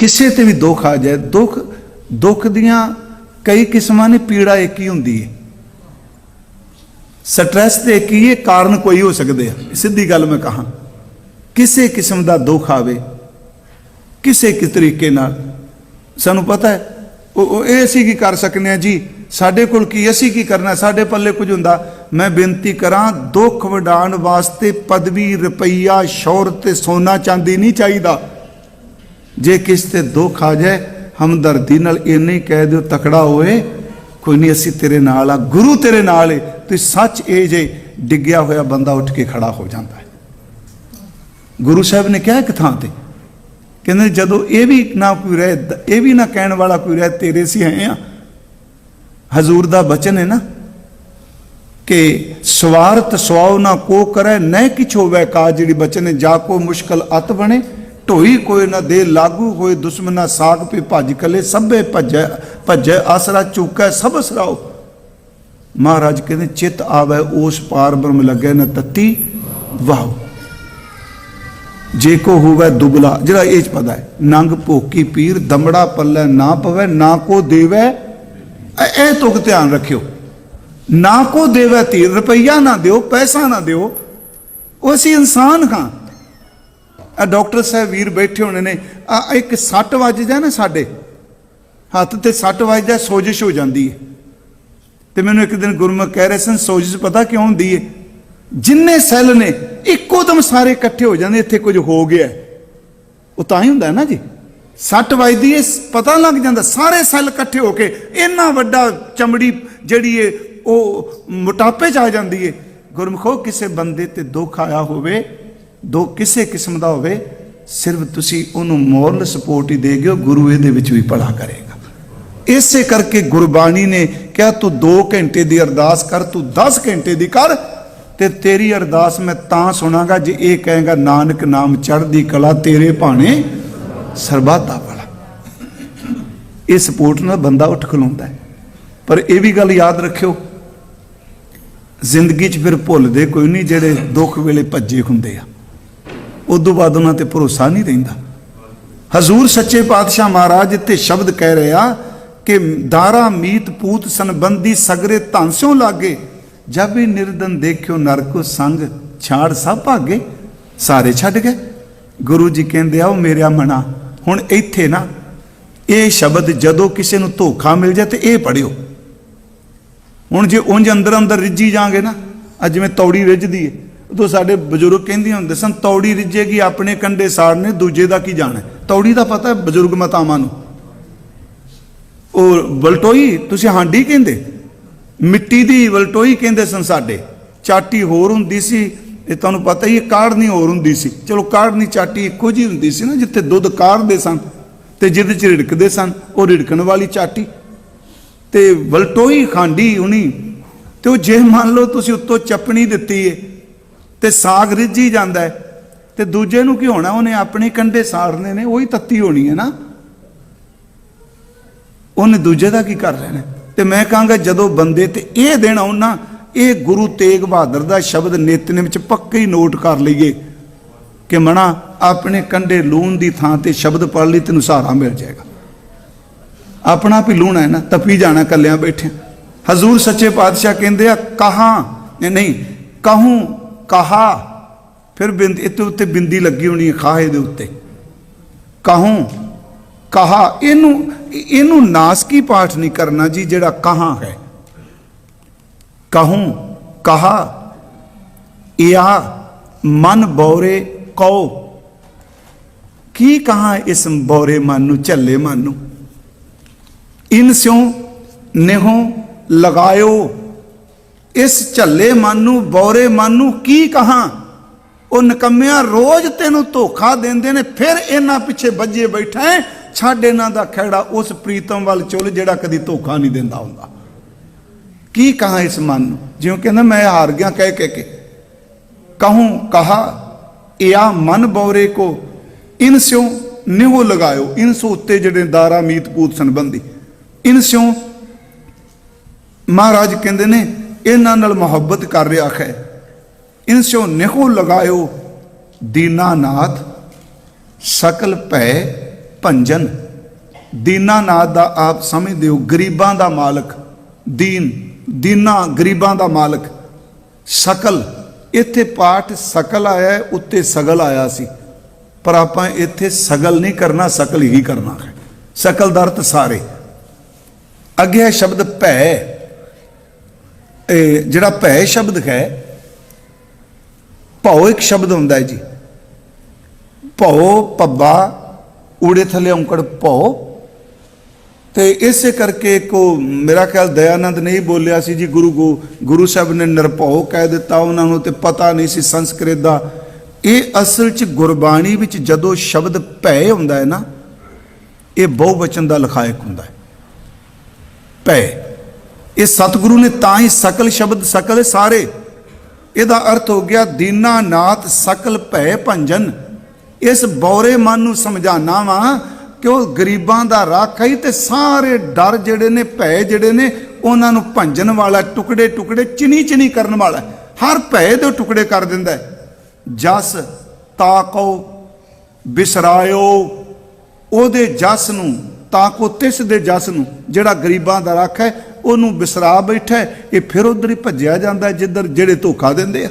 ਕਿਸੇ ਤੇ ਵੀ ਦੁੱਖ ਆ ਜਾਏ, ਦੁੱਖ ਦੁੱਖ ਦੀਆਂ ਕਈ ਕਿਸਮਾਂ ਨੇ, ਪੀੜਾ ਇੱਕ ਹੀ ਹੁੰਦੀ ਹੈ। ਸਟ੍ਰੈਸ ਤੇ ਕੀ ਹੀ ਇਹ ਕਾਰਨ ਕੋਈ ਹੋ ਸਕਦੇ ਆ। ਸਿੱਧੀ ਗੱਲ ਮੈਂ ਕਹਾਂ, ਕਿਸੇ ਕਿਸਮ ਦਾ ਦੁੱਖ ਆਵੇ, ਕਿਸੇ ਕਿਸ ਤਰੀਕੇ ਨਾਲ, ਸਾਨੂੰ ਪਤਾ ਹੈ ਉਹ, ਇਹ ਅਸੀਂ ਕੀ ਕਰ ਸਕਨੇ ਆ ਜੀ? ਸਾਡੇ ਕੋਲ ਕੀ, ਅਸੀਂ ਕੀ ਕਰਨਾ? ਸਾਡੇ ਪੱਲੇ ਕੁਝ ਹੁੰਦਾ। ਮੈਂ ਬੇਨਤੀ ਕਰਾਂ, ਦੁੱਖ ਵਡਾਉਣ ਵਾਸਤੇ ਪਦਵੀ, ਰੁਪਈਆ, ਸ਼ੌਹਰਤ ਤੇ ਸੋਨਾ ਚਾਂਦੀ ਨਹੀਂ ਚਾਹੀਦਾ। ਜੇ ਕਿਸ ਤੇ ਦੁੱਖ ਆ ਜਾਏ, ਹਮਦਰਦੀ ਨਾਲ ਇੰਨੇ ਹੀ ਕਹਿ ਦਿਓ, ਤਕੜਾ ਹੋਏ ਕੋਈ ਨਹੀਂ, ਅਸੀਂ ਤੇਰੇ ਨਾਲ ਆ, ਗੁਰੂ ਤੇਰੇ ਨਾਲ ਏ। ਤੇ ਸੱਚ ਇਹ ਜੇ ਡਿੱਗਿਆ ਹੋਇਆ ਬੰਦਾ ਉੱਠ ਕੇ ਖੜਾ ਹੋ ਜਾਂਦਾ ਹੈ। ਗੁਰੂ ਸਾਹਿਬ ਨੇ ਕਿਹਾ ਇੱਕ ਥਾਂ ਤੇ, ਕਹਿੰਦੇ ਜਦੋਂ ਇਹ ਵੀ ਨਾ ਕੋਈ ਰਹਿ, ਇਹ ਵੀ ਨਾ ਕਹਿਣ ਵਾਲਾ ਕੋਈ ਰਹਿ, ਤੇਰੇ ਸੀ ਹੈ। ਆ ਹਜ਼ੂਰ ਦਾ ਬਚਨ ਹੈ ਨਾ, ਕਿ ਸਵਾਰਥ ਸਵਾਉ ਨਾ ਕੋ ਕਰੈ ਨੈ ਕਿਛ ਹੋਵੇ ਕਾ ਜਿਹੜੀ ਬਚਨ ਹੈ, ਜਾ ਕੋ ਮੁਸ਼ਕਲ ਅਤ ਬਣੇ। ਢੋਈ ਕੋਈ ਨਾ ਦੇ, ਲਾਗੂ ਹੋਏ ਦੁਸ਼ਮਨਾ ਸਾਗ ਪੇ ਭੱਜ ਕਲੇ, ਸਭੇ ਭੱਜੈ ਭੱਜੈ, ਆਸਰਾ ਚੁਕੈ, ਸਭ ਸਰਾਓ। ਮਹਾਰਾਜ ਕਹਿੰਦੇ, ਚਿਤ ਆਵੇ ਉਸ ਪਾਰ ਬ੍ਰਹਮ ਲੱਗੇ, ਨਾ ਤਤੀ ਵਾਹ ਜੇ ਕੋ ਹੋਵੇ ਦੁਬਲਾ, ਜਿਹੜਾ ਇਹ ਚ ਪਤਾ ਹੈ, ਨੰਗ ਭੋਕੀ ਪੀਰ, ਦਮੜਾ ਪੱਲੇ ਨਾ ਪਵੇ, ਨਾ ਕੋ ਦੇਵੇ ਇਹ- ਇਹ ਤੁਕ ਧਿਆਨ ਰੱਖਿਓ। ਨਾ ਕੋ ਦੇਵੇ ਧੀਰ, ਰੁਪਈਆ ਨਾ ਦਿਓ, ਪੈਸਾ ਨਾ ਦਿਓ, ਉਹ ਅਸੀਂ ਇਨਸਾਨ ਹਾਂ। ਆ ਡਾਕਟਰ ਸਾਹਿਬ ਵੀਰ ਬੈਠੇ ਹੋਣੇ ਨੇ। ਆ ਇੱਕ ਸੱਟ ਵੱਜਦਾ ਨਾ ਸਾਡੇ। ਹੱਥ ਤੇ ਸੱਟ ਵੱਜਦਾ, ਸੋਜਿਸ਼ ਹੋ ਜਾਂਦੀ ਹੈ। ਤੇ ਮੈਨੂੰ ਇੱਕ ਦਿਨ ਗੁਰਮੁਖ ਕਹਿ ਰਹੇ ਸਨ, ਸੋਜਿਸ਼ ਪਤਾ ਕਿਉਂ ਹੁੰਦੀ ਹੈ? ਜਿੰਨੇ ਸੈੱਲ ਨੇ, ਇੱਕੋ ਦਮ ਸਾਰੇ ਇਕੱਠੇ ਹੋ ਜਾਂਦੇ, ਇੱਥੇ ਕੁਝ ਹੋ ਗਿਆ। ਉਹ ਤਾਂ ਹੀ ਹੁੰਦਾ ਹੈ ਨਾ ਜੀ। ਸੱਟ ਵੱਜਦੀ ਹੈ ਪਤਾ ਲੱਗ ਜਾਂਦਾ, ਸਾਰੇ ਸੈੱਲ ਇਕੱਠੇ ਹੋ ਕੇ, ਇੰਨਾ ਵੱਡਾ ਚਮੜੀ ਜਿਹੜੀ ਹੈ, ਉਹ ਮੋਟਾਪੇ ਚ ਆ ਜਾਂਦੀ ਹੈ। ਗੁਰਮਖੋ, ਕਿਸੇ ਬੰਦੇ ਤੇ ਦੁੱਖ ਆਇਆ ਹੋਵੇ ਦੋ ਕਿਸੇ ਕਿਸਮ ਦਾ ਹੋਵੇ, ਸਿਰਫ ਤੁਸੀਂ ਉਹਨੂੰ ਮੋਰਲ ਸਪੋਰਟ ਹੀ ਦੇਗਿਓ ਗੁਰੂ ਇਹਦੇ ਵਿੱਚ ਵੀ ਭਲਾ ਕਰੇਗਾ। ਇਸੇ ਕਰਕੇ ਗੁਰਬਾਣੀ ਨੇ ਕਿਹਾ, ਤੂੰ 2 ਘੰਟੇ ਦੀ ਅਰਦਾਸ ਕਰ, ਤੂੰ 10 ਘੰਟੇ ਦੀ ਕਰ ਤੇ ਤੇਰੀ ਅਰਦਾਸ ਮੈਂ ਤਾਂ ਸੁਣਾਗਾ ਜੇ ਇਹ ਕਹੇਗਾ, ਨਾਨਕ ਨਾਮ ਚੜ੍ਹਦੀ ਕਲਾ ਤੇਰੇ ਭਾਣੇ ਸਰਬਾਤਾ ਦਾ ਭਲਾ। ਇਹ ਸਪੋਰਟ ਨਾਲ ਬੰਦਾ ਉੱਠ ਖਲੋਂਦਾ ਹੈ। ਪਰ ਇਹ ਵੀ ਗੱਲ ਯਾਦ ਰੱਖਿਓ, ਜ਼ਿੰਦਗੀ 'ਚ ਫਿਰ ਭੁੱਲਦੇ ਕੋਈ ਨਹੀਂ ਜਿਹੜੇ ਦੁੱਖ ਵੇਲੇ ਭੱਜੇ ਹੁੰਦੇ ਆ। ਉਦੋਂ ਬਾਅਦ ਉਹਨਾਂ ਤੇ ਭਰੋਸਾ ਨਹੀਂ ਰਹਿੰਦਾ। ਹਜ਼ੂਰ ਸੱਚੇ ਪਾਤਸ਼ਾਹ ਮਹਾਰਾਜ ਇੱਥੇ ਸ਼ਬਦ ਕਹਿ ਰਿਹਾ ਕਿ ਦਾਰਾ ਮੀਤ ਪੂਤ ਸੰਬੰਧੀ ਸਗਰੇ ਧਾਂਸਿਓ ਲਾਗੇ, ਜਬ ਵੀ ਨਿਰਦਨ ਦੇਖਿਓ ਨਰਕੋ ਸੰਗ ਛਾੜ ਸਭ ਭਾਗੇ, ਸਾਰੇ ਛੱਡ ਗਏ। ਗੁਰੂ ਜੀ ਕਹਿੰਦੇ ਆ ਉਹ ਮੇਰਾ ਮਨਾ ਹੁਣ ਇੱਥੇ ਨਾ, ਇਹ ਸ਼ਬਦ ਜਦੋਂ ਕਿਸੇ ਨੂੰ ਧੋਖਾ ਮਿਲ ਜਾਏ ਤੇ ਇਹ ਪੜਿਓ ਹੁਣ ਜੇ ਉਂਝ ਅੰਦਰ ਅੰਦਰ ਰਿੱਝੀ ਜਾਗੇ ਨਾ, ਅੱਜ ਜਿਵੇਂ ਤੌੜੀ ਰਿੱਝਦੀ ਏ। ਉਦੋਂ ਸਾਡੇ ਬਜ਼ੁਰਗ ਕਹਿੰਦੇ ਹੁੰਦੇ ਸਨ, ਤੌੜੀ ਰਿੱਝੇਗੀ ਆਪਣੇ ਕੰਡੇ ਸਾੜਨੇ, ਦੂਜੇ ਦਾ ਕੀ ਜਾਣਾ? ਤੌੜੀ ਦਾ ਪਤਾ ਬਜ਼ੁਰਗ ਮਤਾਵਾਂ ਨੂੰ? ਉਹ ਵਲਟੋਈ, ਤੁਸੀਂ ਹਾਂਡੀ ਕਹਿੰਦੇ? ਮਿੱਟੀ ਦੀ ਵਲਟੋਈ ਕਹਿੰਦੇ ਸਨ ਸਾਡੇ। ਚਾਟੀ ਹੋਰ ਹੁੰਦੀ ਸੀ, ਇਹ ਤੁਹਾਨੂੰ ਪਤਾ ਹੀ ਹੈ ਕਾੜਨੀ ਹੋਰ ਹੁੰਦੀ ਸੀ। ਚਲੋ ਕਾੜਨੀ ਚਾਟੀ ਇੱਕੋ ਜੀ ਹੁੰਦੀ ਸੀ ਨਾ, ਜਿੱਥੇ ਦੁੱਧ ਕਾੜਦੇ ਸਨ ਤੇ ਜਿਹਦੇ ਚ ਰਿੜਕਦੇ ਸਨ, ਉਹ ਰਿੜਕਣ ਵਾਲੀ ਚਾਟੀ। ਤੇ ਵਲਟੋਈ ਖਾਂਡੀ ਹੁਣੀ ਤੇ ਉਹ ਜੇ ਮੰਨ ਲਓ ਤੁਸੀਂ ਉੱਤੋਂ ਚੱਪਣੀ ਦਿੱਤੀ ਏ ਤੇ ਸਾਗ ਰਿੱਝੀ ਜਾਂਦਾ ਹੈ। ਤੇ ਦੂਜੇ ਨੂੰ ਕੀ ਹੋਣਾ ਉਹਨੇ ਆਪਣੇ ਕੰਡੇ ਸਾੜਨੇ ਨੇ ਉਹੀ ਤੱਤੀ ਹੋਣੀ ਹੈ ਨਾ। ਉਹਨੇ ਦੂਜੇ ਦਾ ਕੀ ਕਰ ਲੈਣਾ ਤੇ ਮੈਂ ਕਹਾਂਗਾ ਜਦੋਂ ਬੰਦੇ ਤੇ ਇਹ ਦਿਨ ਆਉਣ ਨਾ ਇਹ ਗੁਰੂ ਤੇਗ ਬਹਾਦਰ ਦਾ ਸ਼ਬਦ ਨਿਤਨੇਮ ਵਿੱਚ ਪੱਕੇ ਹੀ ਨੋਟ ਕਰ ਲਈਏ ਕਿ ਮਣਾ ਆਪਣੇ ਕੰਡੇ ਲੂਣ ਦੀ ਥਾਂ ਤੇ ਸ਼ਬਦ ਪੜ ਲਈ ਤੈਨੂੰ ਸਹਾਰਾ ਮਿਲ ਜਾਏਗਾ। ਆਪਣਾ ਵੀ ਹੀ ਲੂਣਾ ਹੈ ਨਾ ਤਪੀ ਜਾਣਾ ਕੱਲਿਆਂ ਬੈਠੇ ਹਜ਼ੂਰ ਸੱਚੇ ਪਾਤਸ਼ਾਹ ਕਹਿੰਦੇ ਆ ਕਹਾਂ ਨਹੀਂ, ਨਹੀਂ ਕਹੂੰ ਕਹਾ, ਫਿਰ ਬਿੰਦ ਇੱਥੇ ਉੱਤੇ ਬਿੰਦੀ ਲੱਗੀ ਹੋਣੀ ਹੈ ਖਾਹੇ ਦੇ ਉੱਤੇ। ਕਹੂੰ, ਕਹਾ, ਇਹਨੂੰ ਇਹਨੂੰ ਨਾਸਕੀ ਪਾਠ ਨਹੀਂ ਕਰਨਾ ਜੀ, ਜਿਹੜਾ ਕਹਾਂ ਹੈ। ਕਹੂੰ, ਕਹਾ, ਇਆ ਮਨ ਬੋਰੇ ਕਉ। ਕੀ ਕਹਾ ਇਸ ਬੋਰੇ ਮਨ ਨੂੰ, ਝੱਲੇ ਮਨ ਨੂੰ? ਇਨ ਸਿਉ ਨਿਹੋ ਲਗਾਇਓ। ਇਸ ਝੱਲੇ ਮਨ ਨੂੰ, ਬੌਰੇ ਮਨ ਨੂੰ ਕੀ ਕਹਾਂ? ਉਹ ਨਕਮਿਆਂ ਰੋਜ਼ ਤੈਨੂੰ ਧੋਖਾ ਦਿੰਦੇ ਨੇ, ਫਿਰ ਇਹਨਾਂ ਪਿੱਛੇ ਵੱਜੇ ਬੈਠਾ ਹੈ? ਛੱਡ ਇਹਨਾਂ ਦਾ ਖਹਿੜਾ, ਉਸ ਪ੍ਰੀਤਮ ਵੱਲ ਚੁੱਲ ਜਿਹੜਾ ਕਦੀ ਧੋਖਾ ਨਹੀਂ ਦਿੰਦਾ ਹੁੰਦਾ। ਕੀ ਕਹਾਂ ਇਸ ਮਨ ਨੂੰ? ਜਿਉਂ ਕਹਿੰਦਾ, ਮੈਂ ਹਾਰ ਗਿਆ, ਕਹਿ ਕਹਿ ਕੇ। ਕਹੂੰ, ਕਹਾ, ਇਆ ਮਨ ਬੌਰੇ ਕੋ, ਇਨ ਸਿਉ ਨਿਹੋ ਲਗਾਇਓ। ਇਨ ਸੋ ਉੱਤੇ ਜਿਹੜੇ ਦਾਰਾ ਮੀਤ ਪੂਤ ਸੰਬੰਧੀ। ਇਨ ਸਿਉ ਮਹਾਰਾਜ ਕਹਿੰਦੇ ਨੇ ਇਹਨਾਂ ਨਾਲ ਮੁਹੱਬਤ ਕਰ ਰਿਹਾ ਹੈ। ਇਨਸੋ ਸਿਉ ਨਿਹੋ ਲਗਾਇਓ ਦੀਨਾਨਾਥ ਸਕਲ ਭੈ ਭੰਜਨ। ਦੀਨਾਨਾਥ ਦਾ ਆਪ ਸਮਝਦੇ ਹੋ ਗਰੀਬਾਂ ਦਾ ਮਾਲਕ ਦੀਨ ਦੀਨਾ ਗਰੀਬਾਂ ਦਾ ਮਾਲਕ। ਸਕਲ ਇੱਥੇ ਪਾਠ ਸਕਲ ਆਇਆ ਹੈ, ਉੱਤੇ ਸਗਲ ਆਇਆ ਸੀ। ਪਰ ਆਪਾਂ ਇੱਥੇ ਸਗਲ ਨਹੀਂ ਕਰਨਾ ਸਕਲ ਹੀ ਕਰਨਾ ਹੈ। ਸਕਲ ਦਾ ਅਰਥ ਸਾਰੇ। ਅੱਗੇ ਹੈ ਸ਼ਬਦ ਭੈ। ਜਿਹੜਾ ਭੈ ਸ਼ਬਦ ਹੈ, ਭਉ ਇੱਕ ਸ਼ਬਦ ਹੁੰਦਾ ਹੈ ਜੀ। ਭਉ ਪੱਬਾ ਊੜੇ ਥੱਲੇ ਔਂਕੜ ਭਉ। ਤੇ ਇਸੇ ਕਰਕੇ ਕੋ ਮੇਰਾ ਖਿਆਲ ਦਇਆਨੰਦ ਨਹੀਂ ਬੋਲਿਆ ਸੀ ਜੀ, ਗੁਰੂ ਗੋ, ਗੁਰੂ ਸਾਹਿਬ ਨੇ ਨਿਰਭਉ ਕਹਿ ਦਿੱਤਾ ਉਹਨਾਂ ਨੂੰ ਤੇ ਪਤਾ ਨਹੀਂ ਸੀ ਸੰਸਕ੍ਰਿਤ ਦਾ। ਇਹ ਅਸਲ ਚ ਗੁਰਬਾਣੀ ਵਿੱਚ ਜਦੋਂ ਸ਼ਬਦ ਭੈ ਹੁੰਦਾ ਹੈ ਨਾ, ਇਹ ਬਹੁਵਚਨ ਦਾ ਲਖਾਇਕ ਹੁੰਦਾ ਹੈ। ਭੈ। ਇਹ ਸਤਿਗੁਰੂ ਨੇ ਤਾਂ ਹੀ ਸਕਲ ਸ਼ਬਦ, ਸਕਲ ਸਾਰੇ। ਇਹਦਾ ਅਰਥ ਹੋ ਗਿਆ, ਦੀਨਾ ਨਾਥ ਸਕਲ ਭੈ ਭੰਜਨ। ਇਸ ਬੌਰੇ ਮਨ ਨੂੰ ਸਮਝਾਣਾ ਵਾ ਕਿ ਉਹ ਗਰੀਬਾਂ ਦਾ ਰਾਖਾ ਹੀ ਤੇ ਸਾਰੇ ਡਰ ਜਿਹੜੇ ਨੇ, ਭੈ ਜਿਹੜੇ ਨੇ, ਉਹਨਾਂ ਨੂੰ ਭੰਜਨ ਵਾਲਾ, ਟੁਕੜੇ ਟੁਕੜੇ, ਚਿਨੀ ਚਿਨੀ ਕਰਨ ਵਾਲਾ। ਹਰ ਭੈ ਦੇ ਟੁਕੜੇ ਕਰ ਦਿੰਦਾ ਹੈ। ਜਸ ਤਾਕੋ ਬਿਸਰਾਇਓ। ਉਹਦੇ ਜਸ ਨੂੰ ਤਾਕੋ ਤਿਸ ਦੇ ਜਸ ਨੂੰ, ਜਿਹੜਾ ਗਰੀਬਾਂ ਦਾ ਰੱਖ ਹੈ ਉਹਨੂੰ ਬਿਸਰਾ ਬੈਠਾ ਇਹ ਫਿਰ ਉਧਰ ਹੀ ਭੱਜਿਆ ਜਾਂਦਾ ਜਿੱਧਰ ਜਿਹੜੇ ਧੋਖਾ ਦਿੰਦੇ ਆ।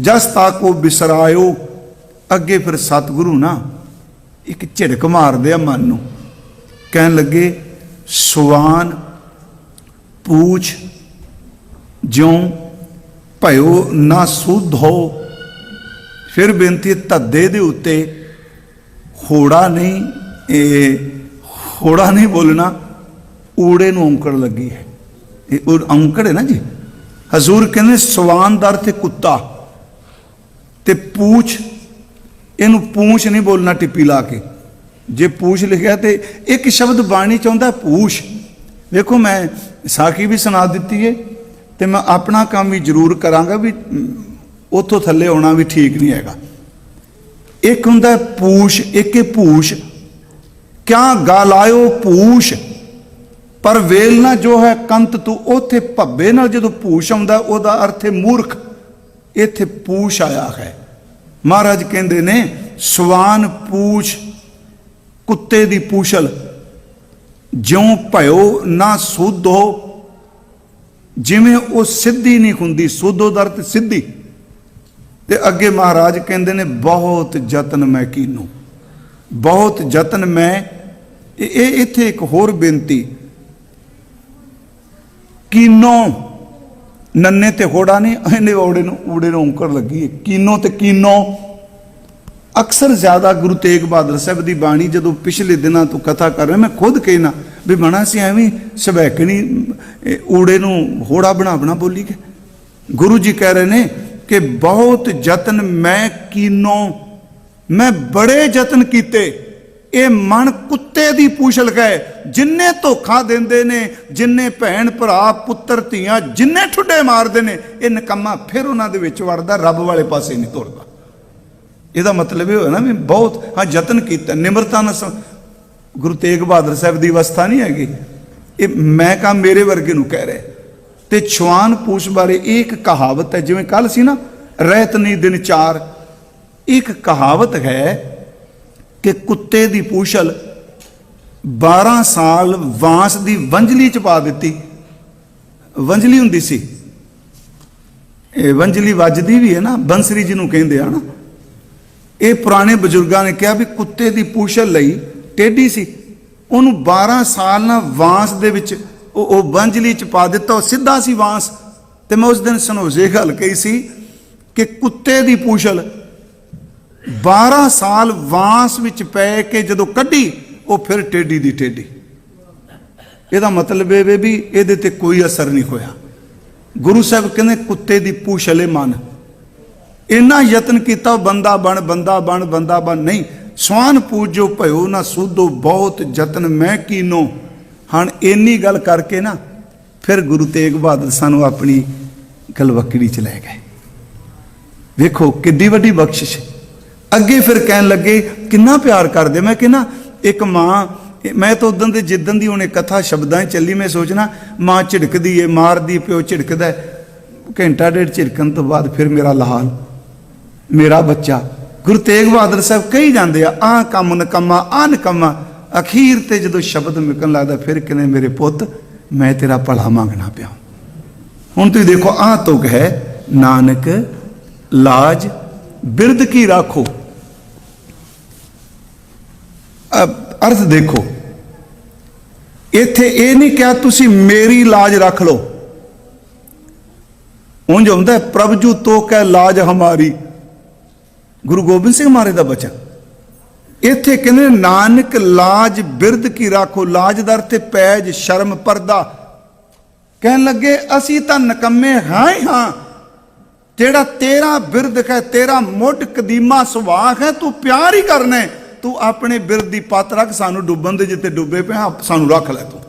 ਜਸ ਤੱਕ ਉਹ ਬਿਸਰਾਇਓ ਅੱਗੇ ਫਿਰ ਸਤਿਗੁਰੂ ਨਾ ਇੱਕ ਝਿੜਕ ਮਾਰਦੇ ਆ ਮਨ ਨੂੰ। ਕਹਿਣ ਲੱਗੇ ਸੁਵਾਨ ਪੂਛ, ਜਿਉ ਭਇਓ ਨਾ ਸੁਧ ਹੋ। ਫਿਰ ਬੇਨਤੀ ਧੱਦੇ ਦੇ ਉੱਤੇ, ਹੋੜਾ ਨਹੀਂ, ਇਹ ਹੋੜਾ ਨਹੀਂ ਬੋਲਣਾ, ਊੜੇ ਨੂੰ ਔਂਕੜ ਲੱਗੀ ਹੈ। ਇਹ ਉਹ ਔਂਕੜ ਹੈ ਨਾ ਜੀ। ਹਜ਼ੂਰ ਕਹਿੰਦੇ ਸਵਾਨ ਸਵਾਨਦਾਰ ਤੇ ਕੁੱਤਾ। ਤੇ ਪੂਛ, ਇਹਨੂੰ ਪੂਛ ਨਹੀਂ ਬੋਲਣਾ ਟਿੱਪੀ ਲਾ ਕੇ। ਜੇ ਪੂਛ ਲਿਖਿਆ ਤੇ ਇੱਕ ਸ਼ਬਦ ਬਾਣੀ ਚਾਹੁੰਦਾ ਪੂਛ। ਵੇਖੋ, ਮੈਂ ਸਾਖੀ ਵੀ ਸੁਣਾ ਦਿੱਤੀ ਹੈ ਤੇ ਮੈਂ ਆਪਣਾ ਕੰਮ ਵੀ ਜ਼ਰੂਰ ਕਰਾਂਗਾ ਵੀ ਉੱਥੋਂ ਥੱਲੇ ਆਉਣਾ ਵੀ ਠੀਕ ਨਹੀਂ ਹੈਗਾ। ਇੱਕ ਹੁੰਦਾ ਪੂਛ, ਇੱਕ ਇਹ ਪੂਛ। ਕਿਆ ਗਾਲਾਇਓ ਪੂਛ। ਪਰ ਵੇਲਣਾ ਜੋ ਹੈ ਕੰਤ ਤੂੰ ਉਥੇ ਭੱਬੇ ਨਾਲ ਜਦੋਂ ਪੂਛ ਆਉਂਦਾ, ਉਹਦਾ ਅਰਥ ਹੈ ਮੂਰਖ। ਇੱਥੇ ਪੂਛ ਆਇਆ ਹੈ। ਮਹਾਰਾਜ ਕਹਿੰਦੇ ਨੇ, ਸਵਾਨ ਪੂਛ, ਕੁੱਤੇ ਦੀ ਪੂਛਲ। ਜਿਉਂ ਭਇਓ ਨਾ ਸੁਧ ਜਿਵੇਂ ਉਹ ਸਿੱਧੀ ਨਹੀਂ ਹੁੰਦੀ, ਸੁਧੋ ਦਾ ਅਰਥ ਸਿੱਧੀ। ਤੇ ਅੱਗੇ ਮਹਾਰਾਜ ਕਹਿੰਦੇ ਨੇ, ਬਹੁਤ ਯਤਨ ਮੈਂ ਕੀਨੂ। ਬਹੁਤ ਯਤਨ ਮੈਂ, ਇਹ ਇੱਥੇ ਇੱਕ ਹੋਰ ਬੇਨਤੀ। ਕੀਨੋ? ਨੰਨੇ ਤੇ ਹੋੜਾ ਨਹੀਂ, ਇਹਨੇ ਔੜੇ ਨੂੰ, ਊੜੇ ਨੂੰ ਔਂਕੜ ਲੱਗੀ ਹੈ। ਕੀਨੋ ਤੇ ਕੀਨੋ? ਅਕਸਰ ਜ਼ਿਆਦਾ ਗੁਰੂ ਤੇਗ ਬਹਾਦਰ ਸਾਹਿਬ ਦੀ ਬਾਣੀ ਜਦੋਂ ਪਿਛਲੇ ਦਿਨਾਂ ਤੋਂ ਕਥਾ ਕਰ ਰਿਹਾ, ਮੈਂ ਖੁਦ ਕਹਿਣਾ ਵੀ ਬਣਾ ਸੀ ਐਵੇਂ ਸਵੈਕਣੀ ਇਹ ਊੜੇ ਨੂੰ ਹੋੜਾ ਬਣਾ ਬਣਾ ਬੋਲੀ ਕੇ। ਗੁਰੂ ਜੀ ਕਹਿ ਰਹੇ ਨੇ ਕਿ ਬਹੁਤ ਯਤਨ ਮੈਂ ਕੀਨੋ, ਮੈਂ ਬੜੇ ਯਤਨ ਕੀਤੇ। ਇਹ ਮਨ ਕੁੱਤੇ ਦੀ ਪੂਛਲ ਗਏ ਜਿੰਨੇ ਧੋਖਾ ਦਿੰਦੇ ਨੇ, ਜਿੰਨੇ ਭੈਣ ਭਰਾ, ਪੁੱਤਰ, ਧੀਆਂ, ਜਿੰਨੇ ਠੁੱਡੇ ਮਾਰਦੇ ਨੇ, ਇਹ ਨਕਮਾ ਫਿਰ ਉਹਨਾਂ ਦੇ ਵਿੱਚ ਵੜਦਾ, ਰੱਬ ਵਾਲੇ ਪਾਸੇ ਨਹੀਂ ਤੁਰਦਾ। ਇਹਦਾ ਮਤਲਬ ਇਹ ਹੋਇਆ ਨਾ ਵੀ ਬਹੁਤ, ਹਾਂ, ਯਤਨ ਕੀਤਾ, ਨਿਮਰਤਾ ਨਾਲ ਗੁਰੂ ਤੇਗ ਬਹਾਦਰ ਸਾਹਿਬ ਦੀ ਅਵਸਥਾ ਨਹੀਂ ਹੈਗੀ। ਇਹ ਮੈਂ ਕਹਾ ਮੇਰੇ ਵਰਗੇ ਨੂੰ ਕਹਿ ਰਿਹਾ। ਤੇ ਛਵਾਨ ਪੂਛ ਬਾਰੇ ਇਹ ਇੱਕ ਕਹਾਵਤ ਹੈ, ਜਿਵੇਂ ਕੱਲ ਸੀ ਨਾ ਰਹਿਤ ਨਹੀਂ ਦਿਨ ਚਾਰ, ਇੱਕ ਕਹਾਵਤ ਹੈ ਕਿ ਕੁੱਤੇ ਦੀ ਪੂਛਲ 12 ਸਾਲ ਵਾਂਸ ਦੀ ਵੰਜਲੀ ਚ ਪਾ ਦਿੱਤੀ। ਵੰਜਲੀ ਹੁੰਦੀ ਸੀ। ਇਹ ਵੰਜਲੀ ਵੱਜਦੀ ਵੀ ਹੈ ਨਾ, ਬੰਸਰੀ ਜਿਹਨੂੰ ਕਹਿੰਦੇ ਆ ਨਾ। ਇਹ ਪੁਰਾਣੇ ਬਜ਼ੁਰਗਾਂ ਨੇ ਕਿਹਾ ਵੀ ਕੁੱਤੇ ਦੀ ਪੂਛਲ ਲਈ ਟੇਢੀ ਸੀ। ਉਹਨੂੰ 12 ਸਾਲ ਨਾ ਵਾਂਸ ਦੇ ਵਿੱਚ ਉਹ ਉਹ ਵੰਜਲੀ ਚ ਪਾ ਦਿੱਤਾ। ਉਹ ਸਿੱਧਾ ਸੀ ਵਾਂਸ। ਤੇ ਮੈਂ ਉਸ ਦਿਨ ਸਨੋਜੇ ਗੱਲ ਕਹੀ ਸੀ ਕਿ ਕੁੱਤੇ ਦੀ ਪੂਛਲ 12 ਸਾਲ ਵਾਂਸ ਵਿੱਚ ਪੈ ਕੇ ਜਦੋਂ ਕੱਢੀ, ਉਹ ਫਿਰ ਟੇਡੀ ਦੀ ਟੇਡੀ। ਇਹਦਾ ਮਤਲਬ ਇਹ ਵੀ ਇਹਦੇ ਤੇ ਕੋਈ ਅਸਰ ਨਹੀਂ ਹੋਇਆ। ਗੁਰੂ ਸਾਹਿਬ ਕਹਿੰਦੇ, ਕੁੱਤੇ ਦੀ ਪੂਛਲੇ ਮਨ। ਇੰਨਾ ਯਤਨ ਕੀਤਾ, ਬੰਦਾ ਬਣ ਬੰਦਾ ਬਣ ਬੰਦਾ ਬਣ। ਨਹੀਂ, ਸਵਾਨ ਪੂਜੋ ਭਇਓ ਨਾ ਸੁਧੋ ਬਹੁਤ ਯਤਨ ਮੈਂ ਕੀਨੋ। ਹਣ ਇੰਨੀ ਗੱਲ ਕਰਕੇ ਨਾ, ਫਿਰ ਗੁਰੂ ਤੇਗ ਬਹਾਦਰ ਸਾਨੂੰ ਆਪਣੀ ਗਲਵਕੜੀ ਚ ਲੈ ਗਏ। ਵੇਖੋ ਕਿੱਡੀ ਵੱਡੀ ਬਖਸ਼ਿਸ਼। ਅੱਗੇ ਫਿਰ ਕਹਿਣ ਲੱਗੇ, ਕਿੰਨਾ ਪਿਆਰ ਕਰਦੇ? ਮੈਂ ਕਿਹਾ ਇੱਕ ਮਾਂ, ਮੈਂ ਤਾਂ ਉਦੋਂ ਦੇ ਜਿੱਦਨ ਦੀ ਉਹਨੇ ਕਥਾ ਸ਼ਬਦਾਂ 'ਚ ਚੱਲੀ, ਮੈਂ ਸੋਚਣਾ ਮਾਂ ਝਿੜਕਦੀ ਏ, ਮਾਰਦੀ ਪਿਓ ਝਿੜਕਦਾ ਘੰਟਾ ਡੇਢ ਝਿੜਕਣ ਤੋਂ ਬਾਅਦ ਫਿਰ ਮੇਰਾ ਲਾਲ, ਮੇਰਾ ਬੱਚਾ। ਗੁਰੂ ਤੇਗ ਬਹਾਦਰ ਸਾਹਿਬ ਕਹੀ ਜਾਂਦੇ ਆ, ਆਹ ਕੰਮ ਨਕਮਾ, ਆਹ ਨਕਮਾ। ਅਖੀਰ ਤੇ ਜਦੋਂ ਸ਼ਬਦ ਮਿਕਣ ਲੱਗਦਾ, ਫਿਰ ਕਹਿੰਦੇ, ਮੇਰੇ ਪੁੱਤ, ਮੈਂ ਤੇਰਾ ਭਲਾ ਮੰਗਣਾ ਪਿਆ। ਹੁਣ ਤੁਸੀਂ ਦੇਖੋ, ਆਹ ਤੁਕ ਹੈ, ਨਾਨਕ, ਲਾਜ, ਬਿਰਧ ਕੀ ਰਾਖੋ? ਅਰਥ ਦੇਖੋ। ਇੱਥੇ ਇਹ ਨਹੀਂ ਕਿਹਾ ਤੁਸੀਂ ਮੇਰੀ ਲਾਜ ਰੱਖ ਲਓ। ਉਂਝ ਹੁੰਦਾ ਹੈ, ਪ੍ਰਭ ਜੂ ਤੋ ਕੈ ਲਾਜ ਹਮਾਰੀ। ਗੁਰੂ ਗੋਬਿੰਦ ਸਿੰਘ ਮਹਾਰਾਜ ਦਾ ਬਚਨ। ਇੱਥੇ ਕਹਿੰਦੇ ਨਾਨਕ ਲਾਜ ਬਿਰਧ ਕੀ ਰਾਖੋ ਲਾਜਦਰ ਤੇ ਪੈਜ ਸ਼ਰਮ ਪਰਦਾ। ਕਹਿਣ ਲੱਗੇ ਅਸੀਂ ਤਾਂ ਨਕੰਮੇ ਹਾਂ ਹੀ ਹਾਂ। ਜਿਹੜਾ ਤੇਰਾ ਬਿਰਧ ਹੈ ਤੇਰਾ ਮੁੱਢ ਕਦੀਮਾ ਸੁਭਾਗ ਹੈ ਤੂੰ ਪਿਆਰ ਹੀ ਕਰਨਾ ਤੂੰ ਆਪਣੇ ਬਿਰਧ ਦੀ ਪੱਤ ਰੱਖ, ਸਾਨੂੰ ਡੁੱਬਣ ਦੇ ਜਿੱਤੇ ਡੁੱਬੇ ਪਿਆ ਸਾਨੂੰ ਰੱਖ ਲੈ ਤੂੰ।